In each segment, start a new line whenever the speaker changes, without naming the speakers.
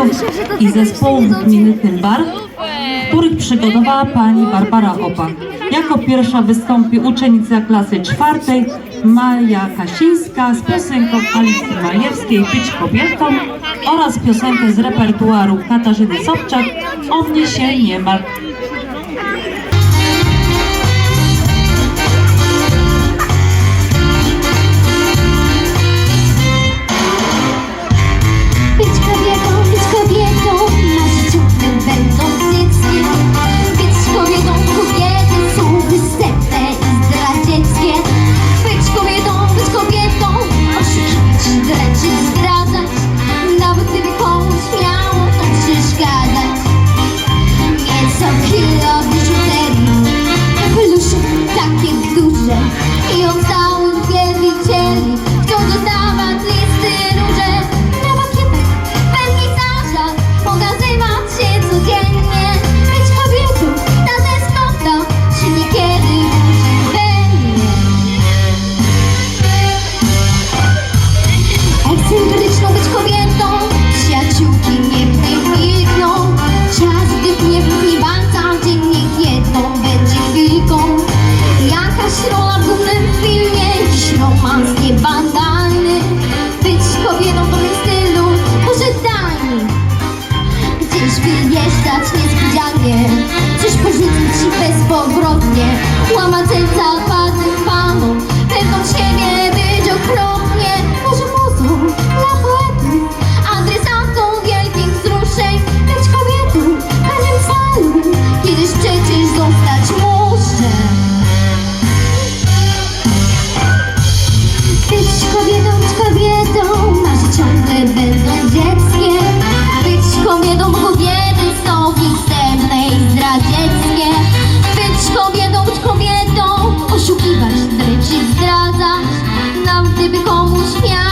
artystów i zespołów gminy Tylbar, których przygotowała pani Barbara Opak. Jako pierwsza wystąpi uczennica klasy czwartej Maja Kasińska z piosenką Alicji Majewskiej Być kobietą oraz piosenkę z repertuaru Katarzyny Sobczak O mnie się nie.
Gdzieś wyjeżdżać niespodzianie, coś porzucić bezpowrotnie. Łamać serca otwartym panom, pewną siebie być okropnie. Może muzą dla poetów, adresatą wielkich wzruszeń. Być kobietą każdym celu, kiedyś przecież zostać muszę. Być kobietą, kobietą, marzyć ciągle będą dzieckiem. Kobietą, bo Nam gdyby komuś miało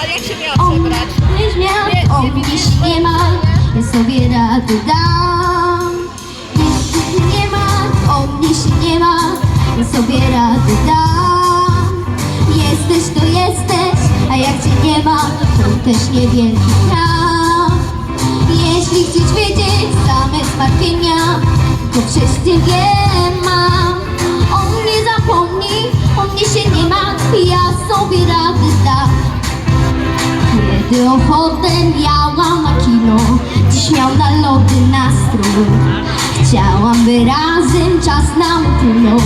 Ale jak się miała
On
przebrać?
nie zmian, on jeśli nie ma, ja sobie rady dam. Jeśli nie ma, on jeśli nie ma, ja sobie rady dam. Jesteś to jesteś, a jak cię nie ma, to też niewielki krab. Jeśli chcesz wiedzieć same zmartwienia, to przez ciebie mam. On nie zapomni, on mnie się nie ma, ja sobie rady dam. Kiedy ochotę miałam na kino Dziś miał na lody nastrój Chciałam by razem czas nam upłynął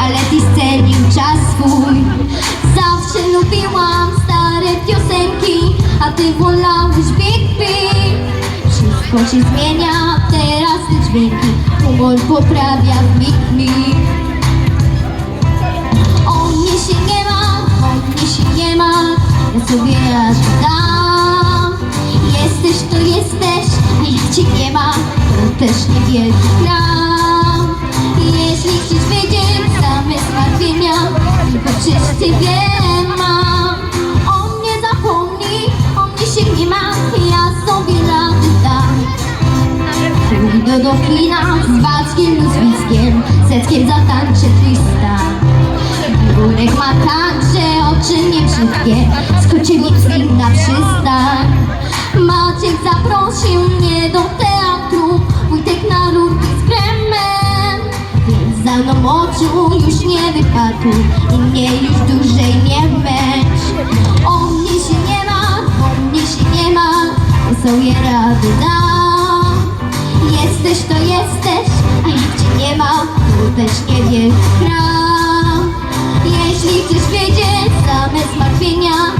Ale ty scenił czas swój. Zawsze lubiłam stare piosenki A ty wolałeś Big Beat Wszystko się zmienia, teraz te dźwięki Humor poprawia w mig mig się nie ma, on mnie się nie ma, ja sobie rady dam. Jesteś to jesteś, a jak cię nie ma, to też niewielki kram. Jeśli chcesz wiedzieć same zmartwienia, tylko przez ciebie mam. On nie zapomni, on mnie się nie ma, ja sobie rady dam. Pójdę do kina z Wackiem Luzbickiem, setkiem zatańczę twista. Górek ma także oczy niebrzydkie, skoczy mi na przystań. Maciek zaprosił mnie do teatru, Wójtek na rurki z kremem. Więc za mną oczu już nie wypadł i mnie już dłużej nie męcz. O mnie się nie ma, o mnie się nie ma, ja sobie rady dam. Jesteś to jesteś, a jak cię nie ma, to też niewielki kram. Jeśli chcesz wiedzieć same zmartwienia